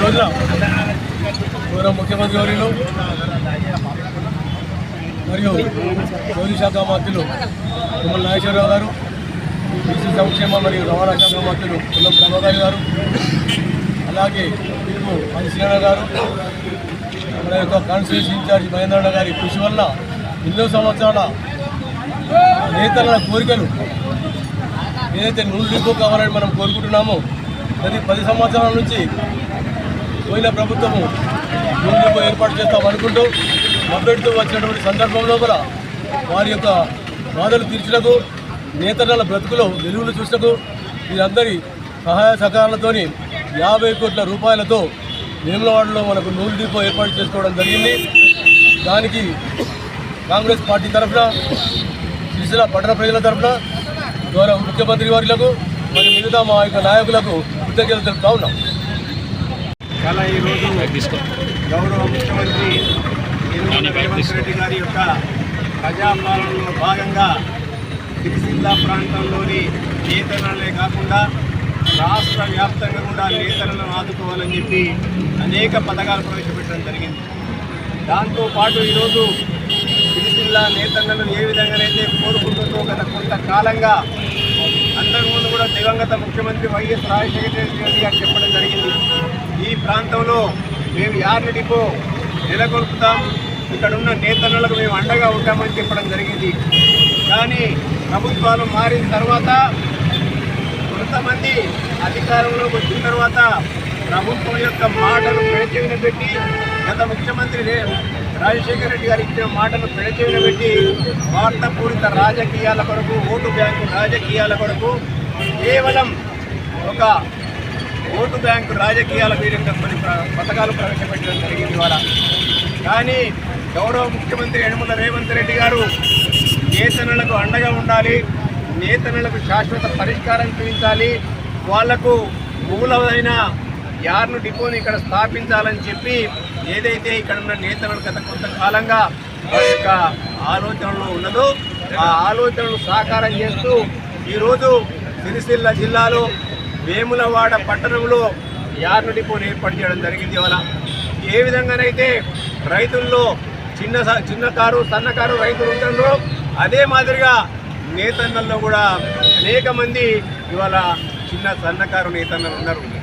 రోజున గౌరవ ముఖ్యమంత్రి గౌరీలు మరియు జౌలి శాఖ మంత్రులు తుమ్మల నాగేశ్వరరావు గారు బీసీ సంక్షేమ మరియు రవాణా శాఖ మంత్రులు పుల్లం ప్రభాకర్ గారు అలాగే పిలుపు హరిశ్రీణ గారు మన యొక్క కాన్స్టిట్యూషన్ ఇన్ఛార్జ్ మహేంద్రన్న గారి కృషి వల్ల ఎన్నో సంవత్సరాల నేతల కోరికలు ఏదైతే నూనె డిపో కావాలని మనం కోరుకుంటున్నామో ప్రతి పది సంవత్సరాల నుంచి పోయిన ప్రభుత్వము నూనె ఏర్పాటు చేస్తాం అనుకుంటూ మొదటితో వచ్చినటువంటి సందర్భంలో కూడా వారి యొక్క బాధలు తీర్చుటకు నేతల బ్రతుకులో వెలుగులు చూసకు వీరందరి సహాయ సహకారాలతోని యాభై కోట్ల రూపాయలతో వేములవాడలో మనకు నూలు డిపో ఏర్పాటు చేసుకోవడం జరిగింది. దానికి కాంగ్రెస్ పార్టీ తరఫున సిరిసిల పట్టణ ప్రజల తరఫున ద్వారా ముఖ్యమంత్రి వారులకు మరి మిగతా మా యొక్క నాయకులకు కృతజ్ఞతలు తెలుపుతా ఉన్నాం. చాలా ఈరోజు గౌరవ ముఖ్యమంత్రి రేవంత్ రెడ్డి గారి యొక్క ప్రజాపాలనలో భాగంగా సిరిసిల్ల ప్రాంతంలోని నేతలనే కాకుండా రాష్ట్ర వ్యాప్తంగా కూడా నేతలను ఆదుకోవాలని చెప్పి అనేక పథకాలు ప్రవేశపెట్టడం జరిగింది. దాంతోపాటు ఈరోజు సిరిసిల్ల నేతలను ఏ విధంగానైతే కోరుకుంటుందో గత కొంతకాలంగా అందరి ముందు కూడా దివంగత ముఖ్యమంత్రి వైఎస్ రాజశేఖర రెడ్డి గారు చెప్పడం ఈ ప్రాంతంలో మేము యార్ని డిపో నెలకొల్పుతాం. ఇక్కడ ఉన్న నేతలకు మేము అండగా ఉంటామని చెప్పడం జరిగింది. కానీ ప్రభుత్వాలు మారిన తర్వాత కొంతమంది అధికారంలోకి వచ్చిన తర్వాత ప్రభుత్వం యొక్క మాటలు పెడచెవిన పెట్టి గత ముఖ్యమంత్రి రాజశేఖర రెడ్డి గారు ఇచ్చిన మాటలు పెడచెవిన పెట్టి వార్తపూరిత రాజకీయాల కొరకు ఓటు బ్యాంకు రాజకీయాల కొరకు కేవలం ఒక ఓటు బ్యాంకు రాజకీయాల వీరంగా కొన్ని పథకాలు ప్రవేశపెట్టడం జరిగింది ఇవాళ. కానీ గౌరవ ముఖ్యమంత్రి యనమల రేవంత్ రెడ్డి గారు నేతనులకు అండగా ఉండాలి నేతనులకు శాశ్వత పరిష్కారం చూపించాలి వాళ్ళకు మూలమైన యార్ను డిపోని ఇక్కడ స్థాపించాలని చెప్పి ఏదైతే ఇక్కడ ఉన్న నేతలు గత కొంతకాలంగా వారి యొక్క ఆలోచనలో ఉన్నదో ఆ ఆలోచనలు సాకారం చేస్తూ ఈరోజు సిరిసిల్ల జిల్లాలో వేములవాడ పట్టణంలో యార్ను డిపోని ఏర్పాటు చేయడం జరిగింది ఇవాళ. ఏ విధంగానైతే రైతుల్లో చిన్న స- చిన్న కారు సన్నకారు రైతులు ఉంటారో అదే మాదిరిగా నేతన్నల్లో కూడా అనేక మంది ఇవాళ చిన్న సన్నకారు నేతన్నలు ఉన్నారు.